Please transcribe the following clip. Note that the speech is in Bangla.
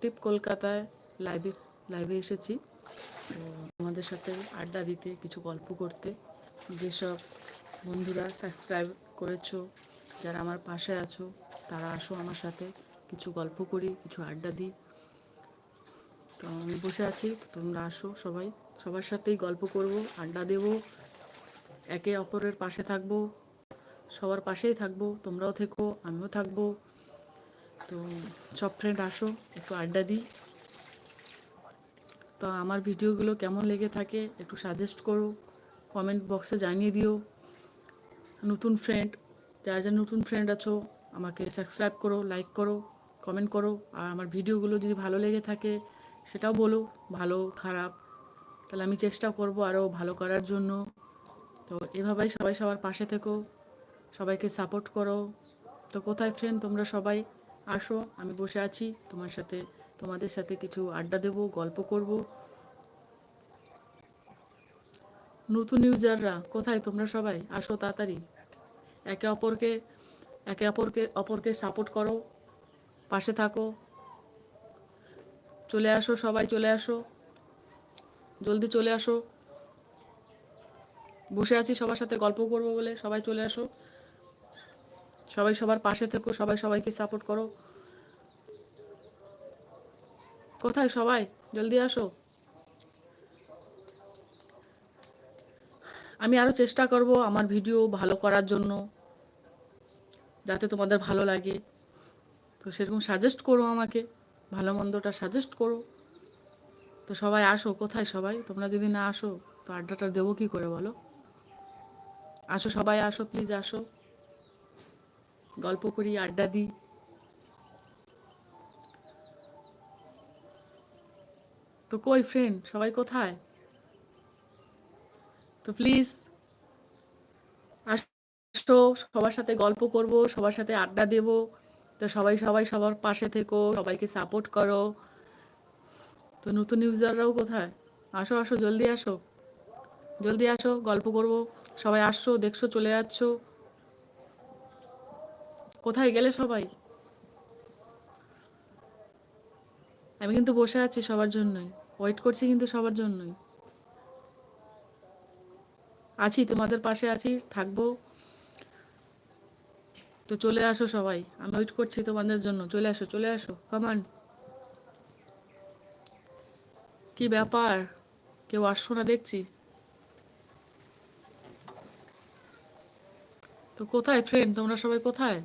টিপ কলকাতায় লাইভে লাইভে এসেছি। তোমাদের সাথে আড্ডা দিতে, কিছু গল্প করতে। যেসব বন্ধুরা সাবস্ক্রাইব করেছ, যারা আমার পাশে আছো, তারা আসো আমার সাথে, কিছু গল্প করি, কিছু আড্ডা দিই। তো আমি বসে আছি, তো তোমরা আসো সবাই। সবার সাথেই গল্প করব, আড্ডা দেব। একে অপরের পাশে থাকব। সবার পাশেই থাকব, তোমরাও থেকো, আমিও থাকব। তো সব ফ্রেন্ড আসো, একটু আড্ডা দিই। তো আমার ভিডিওগুলো কেমন লেগে থাকে একটু সাজেস্ট করো কমেন্ট বক্সে জানিয়ে দিও। নতুন ফ্রেন্ড যারা যারা নতুন ফ্রেন্ড আছো, আমাকে সাবস্ক্রাইব করো লাইক করো কমেন্ট করো। আর আমার ভিডিওগুলো যদি ভালো লেগে থাকে, সেটাও বলো, ভালো, খারাপ। তাহলে আমি চেষ্টা করব আরও ভালো করার জন্য। তো এভাবেই সবাই সবার পাশে থেকো, সবাইকে সাপোর্ট করো। তো কোথায় ফ্রেন্ড তোমরা সবাই? আসো, আমি বসে আছি, তোমার সাথে, তোমাদের সাথে কিছু আড্ডা দেব, গল্প করব। নতুন ইউজাররা, কোথায় তোমরা সবাই? আসো তাড়াতাড়ি। একে অপরকে একে অপরকে অপরকে সাপোর্ট করো, পাশে থাকো। চলে আসো সবাই, চলে আসো। জলদি চলে আসো। বসে আছি সবার সাথে গল্প করব বলে, সবাই চলে আসো। সবাই সবার পাশে থেকো, সবাই সবাইকে সাপোর্ট করো। কোথায় সবাই? জলদি আসো। আমি আরও চেষ্টা করব আমার ভিডিও ভালো করার জন্য, যাতে তোমাদের ভালো লাগে। তো সেরকম সাজেস্ট করো আমাকে, ভালো মন্দটা সাজেস্ট করো। তো সবাই আসো, কোথায় সবাই? তোমরা যদি না আসো, তো আড্ডাটা দেবো কি করে বলো? আসো সবাই, আসো প্লিজ আসো। গল্প করি, আড্ডা দিই। তো কই ফ্রেন্ড সবাই কোথায়? তো প্লিজ আসো, সবার সাথে গল্প করব, সবার সাথে আড্ডা দেব। তো সবাই সবাই সবার পাশে থেকো, সবাইকে সাপোর্ট করো। তো নতুন ইউজাররাও কোথায়? আসো আসো, জলদি আসো। জলদি আসো, গল্প করব। সবাই আসছো দেখছ, চলে যাচ্ছ। কোথায় গেলে সবাই? আমি কিন্তু বসে আছি সবার জন্যই। ওয়েট করছি কিন্তু সবার জন্যই। আছি, তোমাদের পাশে আছি, থাকব। তো চলে আসো সবাই। আমি ওয়েট করছি তোমাদের জন্য। চলে আসো চলে আসো। কমান কি ব্যাপার? কেউ আসছো না দেখছি। তো কোথায় ফ্রেন্ড তোমরা সবাই কোথায়?